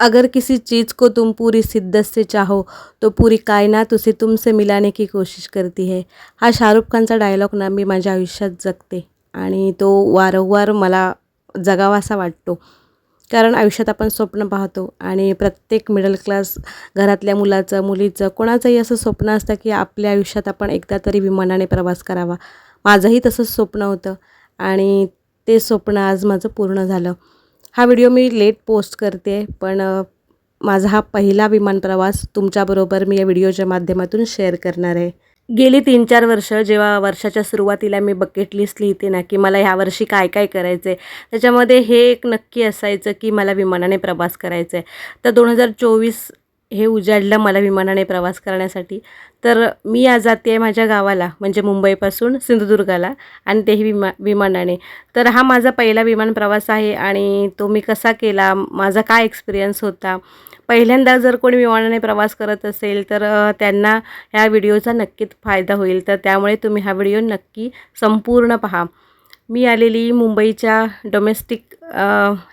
अगर किसी चीज़ को तुम पूरी शिद्दत से चाहो तो पूरी कायनात उसे तुमसे मिलाने की कोशिश करती है। हा शाहरुख खानचा डायलॉग ना मी माझ्या आयुष्यात जगते आणि तो वारंवार मला जगावासा वाटतो. कारण आयुष्यात आपण स्वप्न पाहतो आणि प्रत्येक मिडल क्लास घरातल्या मुलाचं मुलीचं कोणाचंही असं स्वप्न असतं की आपल्या आयुष्यात आपण एकदा तरी विमानाने प्रवास करावा. माझंही तसंच स्वप्न होतं आणि ते स्वप्न आज माझं पूर्ण झालं. हा व्हिडिओ मी लेट पोस्ट करते पण माझा हा पहिला विमान प्रवास तुमच्याबरोबर मी या व्हिडिओच्या माध्यमातून शेअर करणार आहे. गेली तीन चार वर्ष जेव्हा वर्षाच्या सुरुवातीला मी बकेट लिस्ट लिहिते ना की मला ह्या वर्षी काय काय करायचं आहे त्याच्यामध्ये हे एक नक्की असायचं की मला विमानाने प्रवास करायचा आहे तर दोन हजार चोवीस हे उजाडलं मला विमानाने प्रवास करण्यासाठी. तर मी आज जाते आहे माझ्या गावाला म्हणजे मुंबईपासून सिंधुदुर्गाला आणि तेही विमा विमानाने. तर हा माझा पहिला विमान प्रवास आहे आणि तो मी कसा केला माझा काय एक्सपिरियन्स होता? पहिल्यांदा जर कोणी विमानाने प्रवास करत असेल तर त्यांना ह्या व्हिडिओचा नक्कीच फायदा होईल. तर त्यामुळे तुम्ही हा व्हिडिओ नक्की संपूर्ण पहा. मी आलेली मुंबईच्या डोमेस्टिक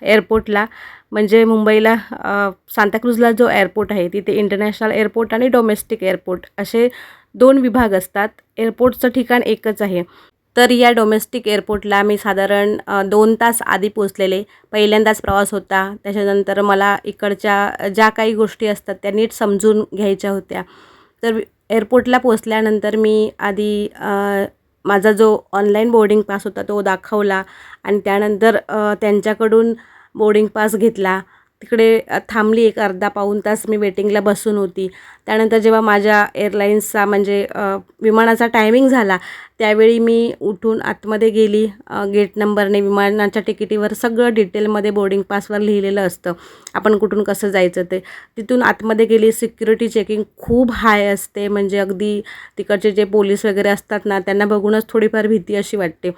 एअरपोर्टला म्हणजे मुंबईला सांताक्रूजला जो एअरपोर्ट आहे तिथे इंटरनॅशनल एअरपोर्ट आणि डोमेस्टिक एअरपोर्ट असे दोन विभाग असतात. एअरपोर्टचं ठिकाण एकच आहे. तर या डोमेस्टिक एअरपोर्टला मी साधारण दोन तास आधी पोचलेले पहिल्यांदाच प्रवास होता. त्याच्यानंतर मला इकडच्या ज्या काही गोष्टी असतात त्या नीट समजून घ्यायच्या होत्या. तर एअरपोर्टला पोचल्यानंतर मी आधी माझा जो ऑनलाईन बोर्डिंग पास होता तो दाखवला. आणि त्यानंतर त्यांच्याकडून बोर्डिंग पास घेतला. तिकडे थांबली एक अर्धा पाऊण तास मी वेटिंगला बसून होती. त्यानंतर जेव्हा माझ्या एअरलाईन्सचा म्हणजे विमानाचा टायमिंग झाला त्यावेळी मी उठून आतमध्ये गेली. गेट नंबरने विमानाच्या तिकिटीवर सगळं डिटेलमध्ये बोर्डिंग पासवर लिहिलेलं असतं. आपण कुठून कसं जायचं ते. तिथून आतमध्ये गेली सिक्युरिटी चेकिंग खूप हाय असते. म्हणजे अगदी तिकडचे जे पोलीस वगैरे असतात ना त्यांना बघूनच थोडीफार भीती अशी वाटते.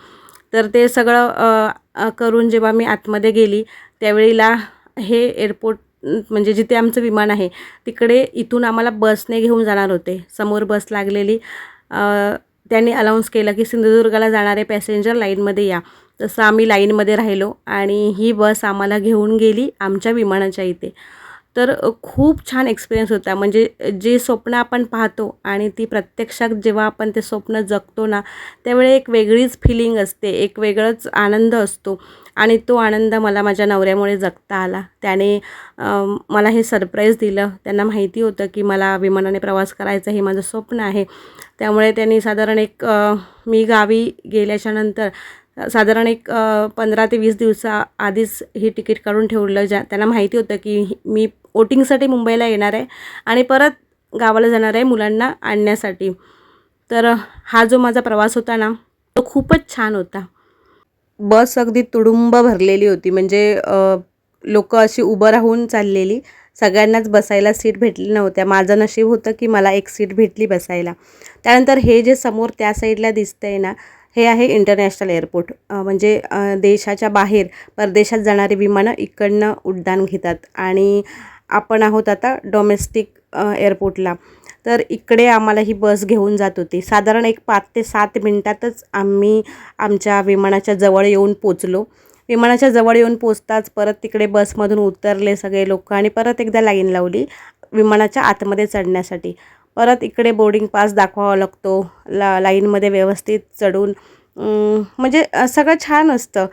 तर ते सगळं करून जेव्हा मी आतमध्ये गेली त्यावेळेला हे एअरपोर्ट म्हणजे जिथे आमचं विमान आहे तिकडे इथून आम्हाला बसने घेऊन जाणार होते. समोर बस लागलेली त्यांनी अनाऊन्स केलं की सिंधुदुर्गाला जाणारे पॅसेंजर लाईनमध्ये या. तसं आम्ही लाईनमध्ये राहिलो आणि ही बस आम्हाला घेऊन गेली आमच्या विमानाच्या इथे. तर खूप छान एक्सपिरियन्स होता. म्हणजे जे स्वप्न आपण पाहतो आणि ती प्रत्यक्षात जेव्हा आपण ते स्वप्न जगतो ना त्यावेळी एक वेगळीच फिलिंग असते एक वेगळंच आनंद असतो. आणि तो आनंद मला माझ्या नवऱ्यामुळे जगता आला. त्याने मला हे सरप्राईज दिलं. त्यांना माहिती होतं की मला विमानाने प्रवास करायचं हे माझं स्वप्न आहे. त्यामुळे त्यांनी साधारण एक मी गावी गेल्याच्यानंतर साधारण एक पंधरा ते वीस दिवसा आधीच ही तिकीट काढून ठेवलं. ज्या त्यांना माहिती होतं की ही- मी वोटिंगसाठी मुंबईला येणार आहे आणि परत गावाला जाणार आहे मुलांना आणण्यासाठी. तर हा जो माझा प्रवास होता ना तो खूपच छान होता. बस अगदी तुडुंब भरलेली होती. म्हणजे लोक अशी उभं राहून चाललेली. सगळ्यांनाच बसायला सीट भेटली नव्हत्या. माझं नशीब होतं की मला एक सीट भेटली बसायला. त्यानंतर हे जे समोर त्या साईडला दिसतं आहे ना हे आहे इंटरनॅशनल एअरपोर्ट. म्हणजे देशाच्या बाहेर परदेशात जाणारी विमानं इकडनं उड्डाण घेतात. आणि आपण आहोत आता डोमेस्टिक एअरपोर्टला. तर इकडे आम्हाला ही बस घेऊन जात होती. साधारण एक पाच ते सात मिनटातच आम्ही आमच्या विमानाच्या जवळ येऊन पोचलो. विमानाच्या जवळ येऊन पोचताच परत तिकडे बसमधून उतरले सगळे लोक आणि परत एकदा लाईन लावली विमानाच्या आतमध्ये चढण्यासाठी. परत इकडे बोर्डिंग पास दाखवावा लागतो. ला लाईनमध्ये व्यवस्थित चढून म्हणजे सगळं छान असतं.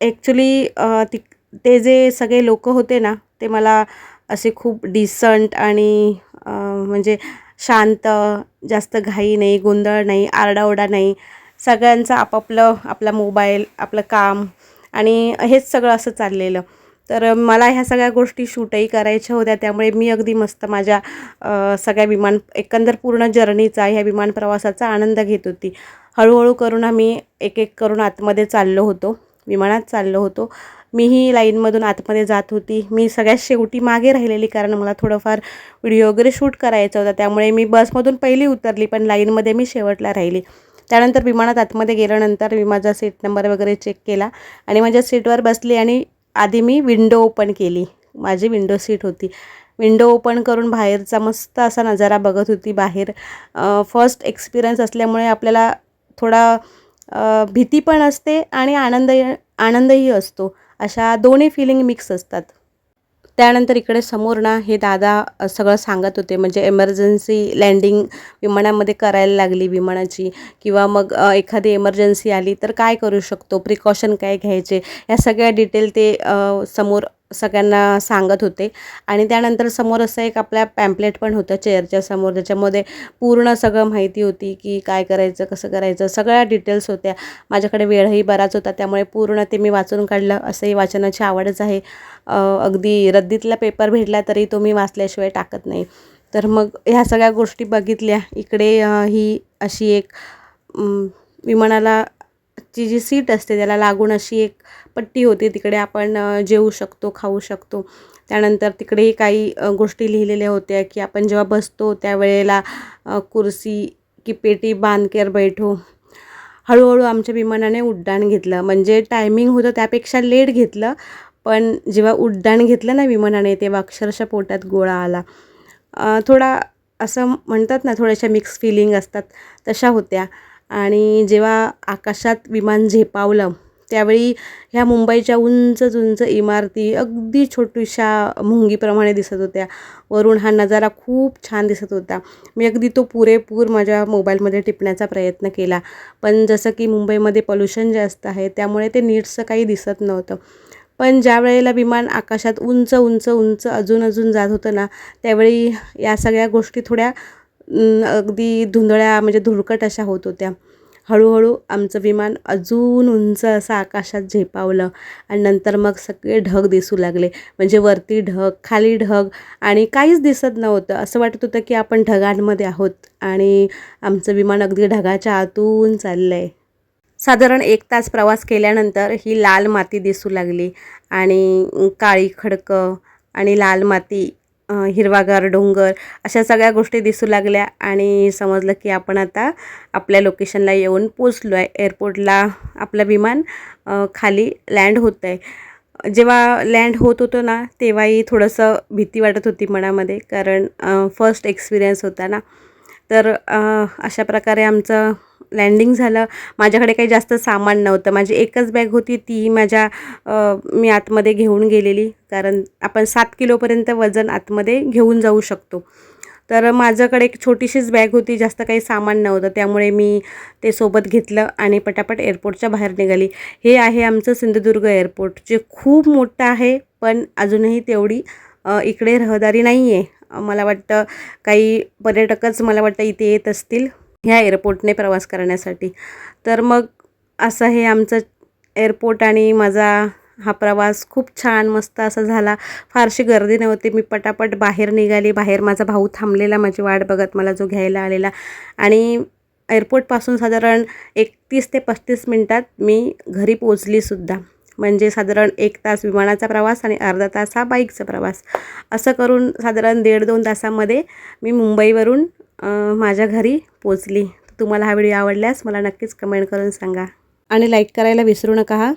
ॲक्च्युली ती ते जे सगळे लोक होते ना ते मला असे खूप डिसंट आणि म्हणजे शांत जास्त घाई नाही गोंधळ नाही आरडाओरडा नाही सगळ्यांचं आपापलं आपला मोबाईल आपलं काम आणि हेच सगळं असं चाललेलं. तर मला ह्या सगळ्या गोष्टी शूटही करायच्या होत्या त्यामुळे मी अगदी मस्त माझ्या सगळ्या विमान एकंदर पूर्ण जर्नीचा ह्या विमान प्रवासाचा आनंद घेत होती. हळूहळू करून आम्ही एक एक करून आतमध्ये चाललो होतो विमानात चाललो होतो. मीही लाईनमधून आतमध्ये जात होती. मी सगळ्यात शेवटी मागे राहिलेली कारण मला थोडंफार व्हिडिओ वगैरे शूट करायचा होता. त्यामुळे मी बसमधून पहिली उतरली पण लाईनमध्ये मी शेवटला राहिली. त्यानंतर विमानात आतमध्ये गेल्यानंतर मी माझा सीट नंबर वगैरे चेक केला आणि माझ्या सीटवर बसली आणि आधी मी विंडो ओपन केली. माझी विंडो सीट होती. विंडो ओपन करून बाहेरचा मस्त असा नजारा बघत होती बाहेर. फर्स्ट एक्सपिरियन्स असल्यामुळे आपल्याला थोडा भीती पण असते आणि आनंद आनंदही असतो. अशा दोन्ही फिलिंग मिक्स असतात. त्यानंतर इकडे समोर ना हे दादा सगळं सांगत होते. म्हणजे एमर्जन्सी लँडिंग विमानामध्ये करायला लागली विमानाची किंवा मग एखादी एमर्जन्सी आली तर काय करू शकतो? प्रिकॉशन काय घ्यायचे? या सगळ्या डिटेल ते समोर सगळ्यांना सांगत होते. आणि त्यानंतर समोर असं एक आपल्या पॅम्पलेट पण होतं चेअरच्या समोर त्याच्यामध्ये पूर्ण सगळं माहिती होती की काय करायचं कसं करायचं सगळ्या डिटेल्स होत्या. माझ्याकडे वेळही बराच होता त्यामुळे पूर्ण ते मी वाचून काढलं. असंही वाचनाची आवडच आहे. अगदी रद्दीतला पेपर भेटला तरी तो मी वाचल्याशिवाय टाकत नाही. तर मग ह्या सगळ्या गोष्टी बघितल्या. इकडे ही अशी एक विमानाला ची जी सीट असते त्याला लागून अशी एक पट्टी होती तिकडे आपण जेवू शकतो खाऊ शकतो. त्यानंतर तिकडेही काही गोष्टी लिहिलेल्या होत्या की आपण जेव्हा बसतो त्यावेळेला कुर्सी की पेटी बांधकेर बैठो. हळूहळू आमच्या विमानाने उड्डाण घेतलं. म्हणजे टायमिंग होतं त्यापेक्षा लेट घेतलं. पण जेव्हा उड्डाण घेतलं ना विमानाने तेव्हा अक्षरशः पोटात गोळा आला. थोडा असं म्हणतात ना थोड्याशा मिक्स फिलिंग असतात तशा होत्या. आणि जेव्हा आकाशात विमान झेपावलं त्यावेळी ह्या मुंबईच्या उंच उंच इमारती अगदी छोट्याशा मुंगीप्रमाणे दिसत होत्या. वरून हा नजारा खूप छान दिसत होता. मी अगदी तो पुरेपूर माझ्या मोबाईलमध्ये टिपण्याचा प्रयत्न केला. पण जसं की मुंबईमध्ये पोल्युशन जास्त आहे त्यामुळे ते नीटसं काही दिसत नव्हतं. पण ज्या वेळेला विमान आकाशात उंच उंच उंच अजून अजून जात होतं ना त्यावेळी या सगळ्या गोष्टी थोड्या अगदी धुंदळ्या म्हणजे धुळकट अशा होत होत्या. हळूहळू आमचं विमान अजून उंच असं आकाशात झेपावलं आणि नंतर मग सगळे ढग दिसू लागले. म्हणजे वरती ढग खाली ढग आणि काहीच दिसत नव्हतं. असं वाटत होतं की आपण ढगांमध्ये आहोत आणि आमचं विमान अगदी ढगाच्या आतून चाललं आहे साधारण एक तास प्रवास केल्यानंतर ही लाल माती दिसू लागली आणि काळी खडकं आणि लाल माती हिरवागार डोंगर अशा सगळ्या गोष्टी दिसू लागल्या आणि समजलं की आपण आता आपल्या लोकेशनला येऊन पोचलो आहे एअरपोर्टला आपलं विमान खाली लँड होतं आहे जेव्हा लँड होत होतो ना तेव्हाही थोडंसं भीती वाटत होती मनामध्ये. कारण फर्स्ट एक्सपिरियन्स होता ना. तर अशा प्रकारे आमचं लँडिंग झालं. माझ्याकडे काही जास्त सामान नव्हतं. माझी एकच बॅग होती ती माझ्या मी आतमध्ये घेऊन गेलेली. कारण आपण सात किलोपर्यंत वजन आतमध्ये घेऊन जाऊ शकतो. तर माझ्याकडे एक छोटीशीच बॅग होती जास्त काही सामान नव्हतं. त्यामुळे मी ते सोबत घेतलं आणि पटापट एअरपोर्टच्या बाहेर निघाली. हे आहे आमचं सिंधुदुर्ग एअरपोर्ट जे खूप मोठं आहे पण अजूनही तेवढी इकडे रहदारी नाही आहे मला वाटतं काही पर्यटकच मला वाटतं इथे येत असतील. ह्या एअरपोर्टने प्रवास करण्यासाठी. तर मग असं हे आमचं एअरपोर्ट आणि माझा हा प्रवास खूप छान मस्त असा झाला. फारशी गर्दी नव्हती. मी पटापट बाहेर निघाली. बाहेर माझा भाऊ थांबलेला माझी वाट बघत मला जो घ्यायला आलेला. आणि एअरपोर्टपासून साधारण एकतीस ते पस्तीस मिनटात मी घरी पोचलीसुद्धा म्हणजे साधारण एक तास विमानाचा प्रवास आणि अर्धा तास हा बाईकचा प्रवास. असं करून साधारण दीड दोन तासामध्ये मी मुंबईवरून माझ्या घरी पोचली. तुम्हाला हा व्हिडिओ आवडल्यास मला नक्कीच कमेंट करून सांगा. आणि लाईक करायला विसरू नका हा.